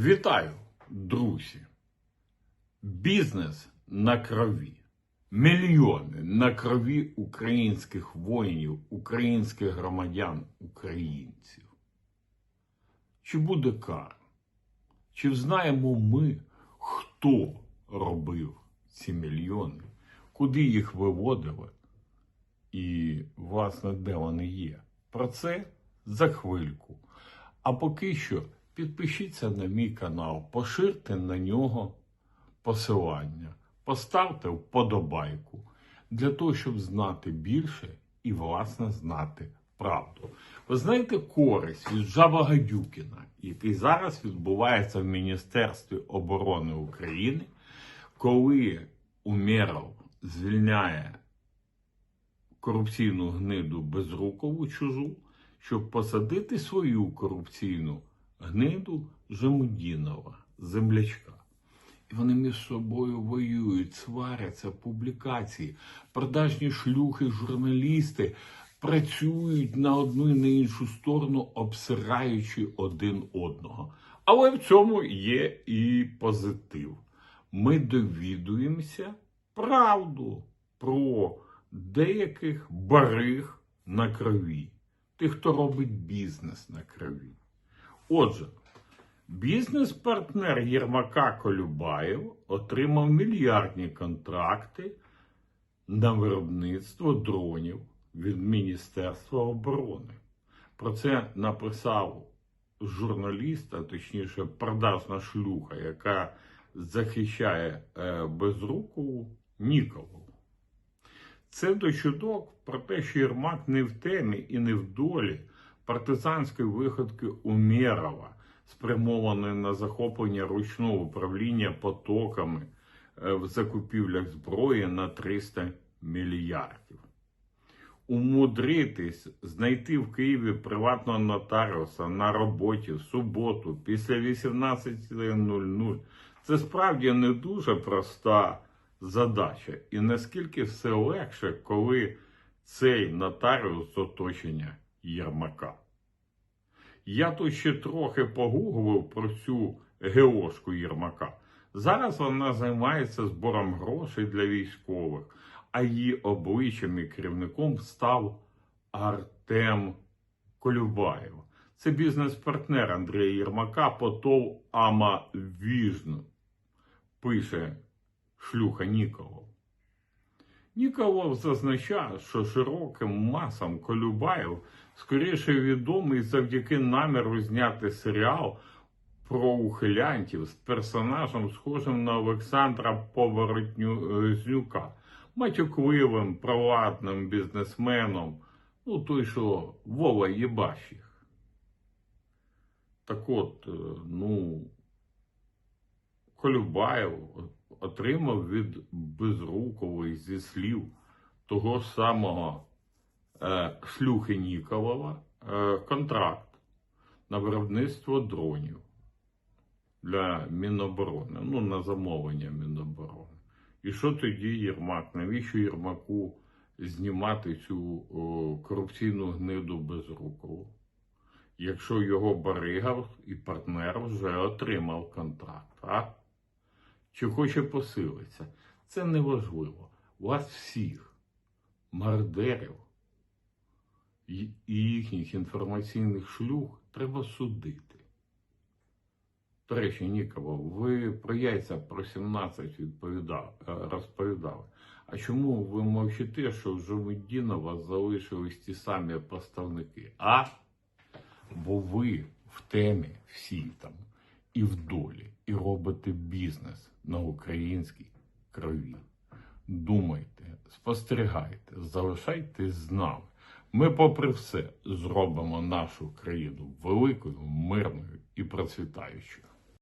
Вітаю, друзі! Бізнес на крові. Мільйони на крові українських воїнів, українських громадян, українців. Чи буде кара? Чи знаємо ми, хто робив ці мільйони, куди їх виводили і, власне, де вони є? Про це за хвильку. А поки що підпишіться на мій канал, поширте на нього посилання, поставте вподобайку для того, щоб знати більше і, власне, знати правду. Ви знаєте користь від Жаба Гадюкіна, який зараз відбувається в Міністерстві оборони України, коли Умєров звільняє корупційну гниду безрукову чужу, щоб посадити свою корупційну гниду Жемудінова, землячка. І вони між собою воюють, сваряться, публікації, продажні шлюхи, журналісти працюють на одну і на іншу сторону, обсираючи один одного. Але в цьому є і позитив. Ми довідуємося правду про деяких бариг на крові, тих, хто робить бізнес на крові. Отже, бізнес-партнер Єрмака Колюбаєв отримав мільярдні контракти на виробництво дронів від Міністерства оборони. Про це написав журналіст, а точніше, продажна шлюха, яка захищає е, Безрукову Ніколову. Це до чуток про те, що Єрмак не в темі і не в долі партизанської виходки Умєрова, спрямованої на захоплення ручного управління потоками е, в закупівлях зброї на 300 мільярдів. Умудритись знайти в Києві приватного нотаріуса на роботі в суботу після 18.00 це справді не дуже проста задача. І наскільки все легше, коли цей нотаріус з оточення Єрмака. Я тут ще трохи погуглив про цю геошку Єрмака. Зараз вона займається збором грошей для військових, а її обличчям і керівником став Артем Колюбаєв. Це бізнес-партнер Андрія Єрмака, потов Ама Віжн, пише шлюха Ніколов. Ніколов зазначає, що широким масам Колюбаєв скоріше відомий завдяки наміру зняти серіал про ухилянтів з персонажем, схожим на Олександра Поворотнюка, матюкливим, провладним бізнесменом, ну той, що Вова Єбащих. Так от, е, ну, Колюбаєв отримав від Безрукової зі слів того самого е, Шлюхи Ніколова е, контракт на виробництво дронів для Міноборони, ну, на замовлення Міноборони. І що тоді Єрмак? Навіщо Єрмаку знімати цю о, корупційну гниду Безрукову? Якщо його Барига і партнер вже отримав контракт, а? Чи хоче посилитися. Це неважливо. Вас всіх, мардерів і їхніх інформаційних шлюх треба судити. До речі, Нікола, ви про яйця про 17 відповідав, е, розповідали. А чому ви мовчите, що в Жомедінова залишились ті самі поставники? А? Бо ви в темі всі там і в долі, і робите бізнес на українській крові. Думайте, спостерігайте, залишайтесь з нами. Ми, попри все, зробимо нашу країну великою, мирною і процвітаючою.